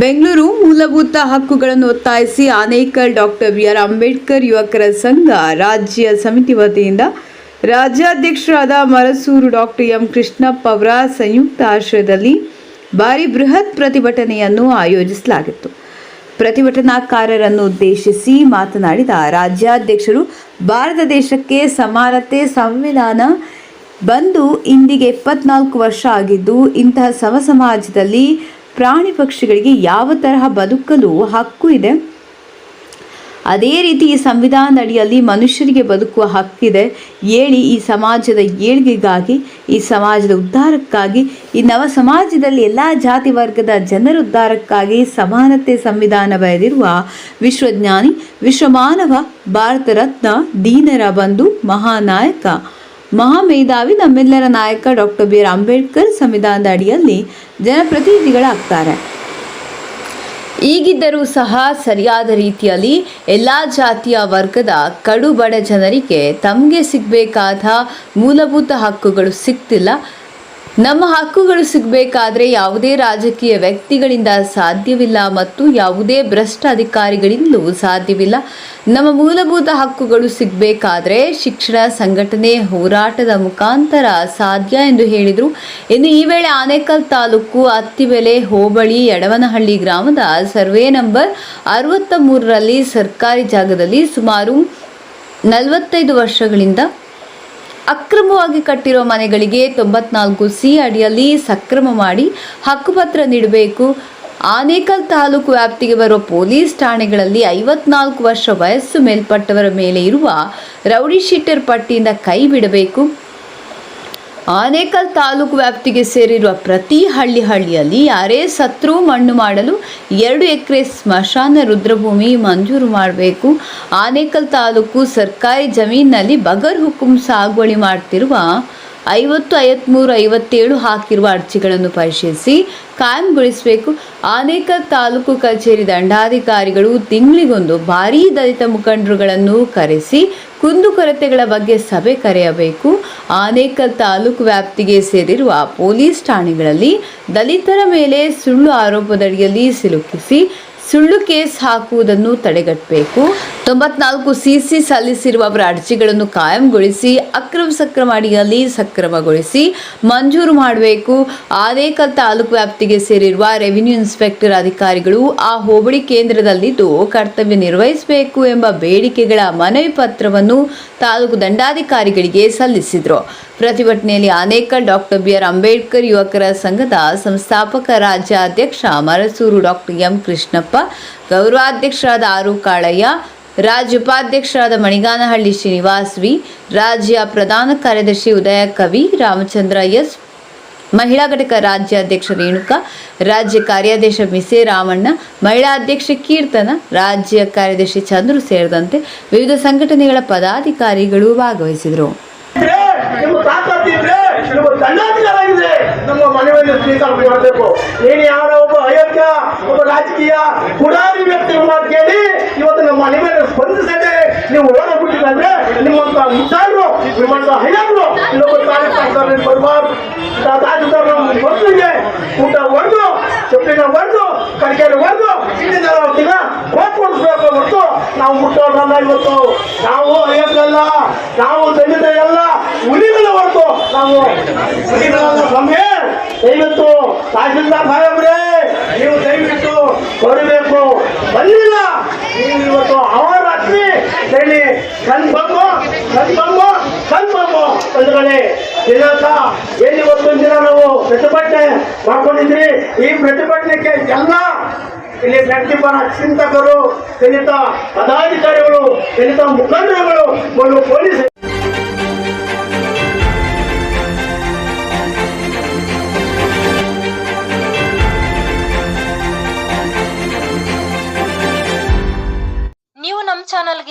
ಬೆಂಗಳೂರು ಮೂಲಭೂತ ಹಕ್ಕುಗಳನ್ನು ಒತ್ತಾಯಿಸಿ Anekal doctor B R Ambedkar ಯುವಕರ ಸಂಘ ರಾಜ್ಯ ಸಮಿತಿ ವತಿಯಿಂದ ರಾಜ್ಯಾಧ್ಯಕ್ಷರಾದ ಮರಸೂರು ಡಾಕ್ಟರ್ ಎಂ ಕೃಷ್ಣಪ್ಪ ಅವರ ಸಂಯುಕ್ತ ಆಶ್ರಯದಲ್ಲಿ ಭಾರಿ ಬೃಹತ್ ಪ್ರತಿಭಟನೆಯನ್ನು ಆಯೋಜಿಸಲಾಗಿತ್ತು. ಪ್ರತಿಭಟನಾಕಾರರನ್ನು ಉದ್ದೇಶಿಸಿ ಮಾತನಾಡಿದ ರಾಜ್ಯಾಧ್ಯಕ್ಷರು, ಭಾರತ ದೇಶಕ್ಕೆ ಸಮಾನತೆ, ಸಂವಿಧಾನ ಬಂದು ಇಂದಿಗೆ ಇಪ್ಪತ್ನಾಲ್ಕು ವರ್ಷ ಆಗಿದ್ದು ಇಂತಹ ಸಮ ಸಮಾಜದಲ್ಲಿ ಪ್ರಾಣಿ ಪಕ್ಷಿಗಳಿಗೆ ಯಾವ ತರಹ ಬದುಕಲು ಹಕ್ಕು ಇದೆ? ಅದೇ ರೀತಿ ಈ ಸಂವಿಧಾನದ ಅಡಿಯಲ್ಲಿ ಮನುಷ್ಯರಿಗೆ ಬದುಕುವ ಹಕ್ಕಿದೆ ಏಳಿ ಈ ಸಮಾಜದ ಏಳ್ಗೆಗಾಗಿ, ಈ ಸಮಾಜದ ಉದ್ಧಾರಕ್ಕಾಗಿ, ಈ ನವ ಸಮಾಜದಲ್ಲಿ ಎಲ್ಲ ಜಾತಿ ವರ್ಗದ ಜನರ ಉದ್ಧಾರಕ್ಕಾಗಿ ಸಮಾನತೆ ಸಂವಿಧಾನ ಬರೆದಿರುವ ವಿಶ್ವಜ್ಞಾನಿ, ವಿಶ್ವಮಾನವ ಭಾರತ ರತ್ನ ದೀನರ ಬಂಧು, ಮಹಾನಾಯಕ ಮಹಾಮೇಧಾವಿ ನಮ್ಮೆಲ್ಲರ ನಾಯಕ ಡಾಕ್ಟರ್ ಬಿ ಆರ್ ಅಂಬೇಡ್ಕರ್ ಸಂವಿಧಾನದ ಅಡಿಯಲ್ಲಿ ಜನಪ್ರತಿನಿಧಿಗಳಾಗ್ತಾರೆ. ಈಗಿದ್ದರೂ ಸಹ ಸರಿಯಾದ ರೀತಿಯಲ್ಲಿ ಎಲ್ಲ ಜಾತಿಯ ವರ್ಗದ ಕಡುಬಡ ಜನರಿಗೆ ತಮಗೆ ಸಿಗಬೇಕಾದ ಮೂಲಭೂತ ಹಕ್ಕುಗಳು ಸಿಗ್ತಿಲ್ಲ. ನಮ್ಮ ಹಕ್ಕುಗಳು ಸಿಗಬೇಕಾದ್ರೆ ಯಾವುದೇ ರಾಜಕೀಯ ವ್ಯಕ್ತಿಗಳಿಂದ ಸಾಧ್ಯವಿಲ್ಲ ಮತ್ತು ಯಾವುದೇ ಭ್ರಷ್ಟ ಅಧಿಕಾರಿಗಳಿಂದಲೂ ಸಾಧ್ಯವಿಲ್ಲ. ನಮ್ಮ ಮೂಲಭೂತ ಹಕ್ಕುಗಳು ಸಿಗಬೇಕಾದ್ರೆ ಶಿಕ್ಷಣ ಸಂಘಟನೆ ಹೋರಾಟದ ಮುಖಾಂತರ ಸಾಧ್ಯ ಎಂದು ಹೇಳಿದರು. ಇನ್ನು ಈ ವೇಳೆ ಆನೇಕಲ್ ತಾಲೂಕು ಅತ್ತಿಬೆಲೆ ಹೋಬಳಿ ಯಡವನಹಳ್ಳಿ ಗ್ರಾಮದ ಸರ್ವೆ ನಂಬರ್ ಅರವತ್ತ ಮೂರರಲ್ಲಿ ಸರ್ಕಾರಿ ಜಾಗದಲ್ಲಿ ಸುಮಾರು ನಲವತ್ತೈದು ವರ್ಷಗಳಿಂದ ಅಕ್ರಮವಾಗಿ ಕಟ್ಟಿರೋ ಮನೆಗಳಿಗೆ ತೊಂಬತ್ನಾಲ್ಕು ಸಿ ಅಡಿಯಲ್ಲಿ ಸಕ್ರಮ ಮಾಡಿ ಹಕ್ಕುಪತ್ರ ನೀಡಬೇಕು. ಆನೇಕಲ್ ತಾಲೂಕು ವ್ಯಾಪ್ತಿಗೆ ಬರುವ ಪೊಲೀಸ್ ಠಾಣೆಗಳಲ್ಲಿ ಐವತ್ನಾಲ್ಕು ವರ್ಷ ವಯಸ್ಸು ಮೇಲ್ಪಟ್ಟವರ ಮೇಲೆ ಇರುವ ರೌಡಿ ಶೀಟರ್ ಪಟ್ಟಿಯಿಂದ ಕೈ ಬಿಡಬೇಕು. ಆನೇಕಲ್ ತಾಲೂಕು ವ್ಯಾಪ್ತಿಗೆ ಸೇರಿರುವ ಪ್ರತಿ ಹಳ್ಳಿ ಹಳ್ಳಿಯಲ್ಲಿ ಯಾರೇ ಸತ್ರು ಮಣ್ಣು ಮಾಡಲು ಎರಡು ಎಕರೆ ಸ್ಮಶಾನ ರುದ್ರಭೂಮಿ ಮಂಜೂರು ಮಾಡಬೇಕು. ಆನೇಕಲ್ ತಾಲೂಕು ಸರ್ಕಾರಿ ಜಮೀನಿನಲ್ಲಿ ಬಗರ್ ಹುಕುಂ ಸಾಗುವಳಿ ಮಾಡ್ತಿರುವ ಐವತ್ತು, ಐವತ್ಮೂರು, ಐವತ್ತೇಳು ಹಾಕಿರುವ ಅರ್ಜಿಗಳನ್ನು ಪರಿಶೀಲಿಸಿ ಕಾಯಂಗೊಳಿಸಬೇಕು ಆನೇಕಲ್ ತಾಲೂಕು ಕಚೇರಿ ದಂಡಾಧಿಕಾರಿಗಳು ತಿಂಗಳಿಗೊಂದು ಭಾರೀ ದಲಿತ ಮುಖಂಡರುಗಳನ್ನು ಕರೆಸಿ ಕುಂದುಕೊರತೆಗಳ ಬಗ್ಗೆ ಸಭೆ ಕರೆಯಬೇಕು. ಆನೇಕಲ್ ತಾಲೂಕು ವ್ಯಾಪ್ತಿಗೆ ಸೇರಿರುವ ಪೊಲೀಸ್ ಠಾಣೆಗಳಲ್ಲಿ ದಲಿತರ ಮೇಲೆ ಸುಳ್ಳು ಆರೋಪದಡಿಯಲ್ಲಿ ಸಿಲುಕಿಸಿ ಸುಳ್ಳು ಕೇಸ್ ಹಾಕುವುದನ್ನು ತಡೆಗಟ್ಟಬೇಕು. ತೊಂಬತ್ನಾಲ್ಕು ಸಿಸಿ ಸಲ್ಲಿಸಿರುವವರ ಅರ್ಜಿಗಳನ್ನು ಕಾಯಂಗೊಳಿಸಿ, ಅಕ್ರಮ ಸಕ್ರಮ ಅಡಿಯಲ್ಲಿ ಸಕ್ರಮಗೊಳಿಸಿ ಮಂಜೂರು ಮಾಡಬೇಕು. ಆದೇಕಲ್ ತಾಲೂಕು ವ್ಯಾಪ್ತಿಗೆ ಸೇರಿರುವ ರೆವಿನ್ಯೂ ಇನ್ಸ್ಪೆಕ್ಟರ್ ಅಧಿಕಾರಿಗಳು ಆ ಹೋಬಳಿ ಕೇಂದ್ರದಲ್ಲಿದ್ದು ಕರ್ತವ್ಯ ನಿರ್ವಹಿಸಬೇಕು ಎಂಬ ಬೇಡಿಕೆಗಳ ಮನವಿ ಪತ್ರವನ್ನು ತಾಲೂಕು ದಂಡಾಧಿಕಾರಿಗಳಿಗೆ ಸಲ್ಲಿಸಿದರು. ಪ್ರತಿಭಟನೆಯಲ್ಲಿ Anekal doctor B R Ambedkar, ಯುವಕರ ಸಂಘದ ಸಂಸ್ಥಾಪಕ ರಾಜ್ಯಾಧ್ಯಕ್ಷ ಮರಸೂರು ಡಾಕ್ಟರ್ ಎಂ ಕೃಷ್ಣಪ್ಪ, ಗೌರವಾಧ್ಯಕ್ಷರಾದ ಆರು ಕಾಳಯ್ಯ ರಾಜ್ಯ ಉಪಾಧ್ಯಕ್ಷರಾದ ಮಣಿಗಾನಹಳ್ಳಿ ಶ್ರೀನಿವಾಸ್ ವಿ, ರಾಜ್ಯ ಪ್ರಧಾನ ಕಾರ್ಯದರ್ಶಿ ಉದಯ ಕವಿ, ರಾಮಚಂದ್ರ ಎಸ್, ಮಹಿಳಾ ಘಟಕ ರಾಜ್ಯಾಧ್ಯಕ್ಷ ರೇಣುಕಾ, ರಾಜ್ಯ ಕಾರ್ಯಾಧ್ಯಕ್ಷ ಮಿಸೆ ರಾಮಣ್ಣ, ಮಹಿಳಾ ಅಧ್ಯಕ್ಷೆ ಕೀರ್ತನ, ರಾಜ್ಯ ಕಾರ್ಯದರ್ಶಿ ಚಂದ್ರು ಸೇರಿದಂತೆ ವಿವಿಧ ಸಂಘಟನೆಗಳ ಪದಾಧಿಕಾರಿಗಳು ಭಾಗವಹಿಸಿದರು. ನಿಮ್ಮ ದಂಡಾಧಿಕಾರಾಗಿದೆ ನಮ್ಮ ಮನೆಯಲ್ಲಿ ಸ್ವೀಕಾರ ಮಾಡಬೇಕು. ನೀನು ಯಾರ ಒಬ್ಬ ಅಯೋಗ್ಯ, ಒಬ್ಬ ರಾಜಕೀಯ ಪುರಾಣಿ ವ್ಯಕ್ತಿ ಮಾತು ಕೇಳಿ, ಇವತ್ತು ನಮ್ಮ ಮನೆ ಮೇಲೆ ಸ್ಪಂದಿಸದೆ ನೀವು ಓಡಬಿಟ್ಟಿದ್ರೆ ನಿಮ್ಮಂತ ಮುಟ್ಟಾಡ್ರು ನಿಮ್ಮಂತ ಹೈಯಾದ್ರು ಇನ್ನೊಬ್ಬ ತಾಲೂಕು ಬರಬಾರ್ದು ಮೊದಲಿಗೆ ಊಟ ಹೊಡೆದು ಚಪ್ಪಿನ ಹೊಡೆದು ಒಂದು ಇಲ್ಲಿ ನಾವು ದಿನ ಕೊಡಿಸ್ಬೇಕು ಹೊರತು ನಾವು ಮುಟ್ಟೋರಲ್ಲ ಇವತ್ತು. ನಾವು ಅಯ್ಯಲ್ಲ ನಾವು ತಂದಿದ್ದೆಲ್ಲ ಹುಲಿಗಳು ಹೊರತು ನಾವು ಹುಲಿಗಳಲ್ಲ. ಸ್ವಾಮಿ, ದಯವಿಟ್ಟು ತಹಸೀಲ್ದಾರ್ ಸಾಹೇಬ್ರೆ, ನೀವು ದಯವಿಟ್ಟು ಕೊಡಬೇಕು ಬಂದಿಲ್ಲ. ನೀವು ಇವತ್ತು ಅವರಾತ್ರಿ ಹೇಳಿ ಕನ್ಫರ್ಮ್ ಕನ್ಫರ್ಮ್ ಕನ್ಫರ್ಮ್ ಬಂಧುಗಳೇ, ದಿನಾಂಕ ಎಲ್ಲಿ ದಿನ ನಾವು ಪ್ರತಿಭಟನೆ ಮಾಡ್ಕೊಂಡಿದ್ರಿ? ಈ ಪ್ರತಿಭಟನೆಗೆ ಎಲ್ಲ ಇಲ್ಲಿ ಪ್ರತಿಪರ ಚಿಂತಕರು, ದಲಿತ ಪದಾಧಿಕಾರಿಗಳು, ದಲಿತ ಮುಖಂಡರುಗಳು ಒಂದು ಪೊಲೀಸ್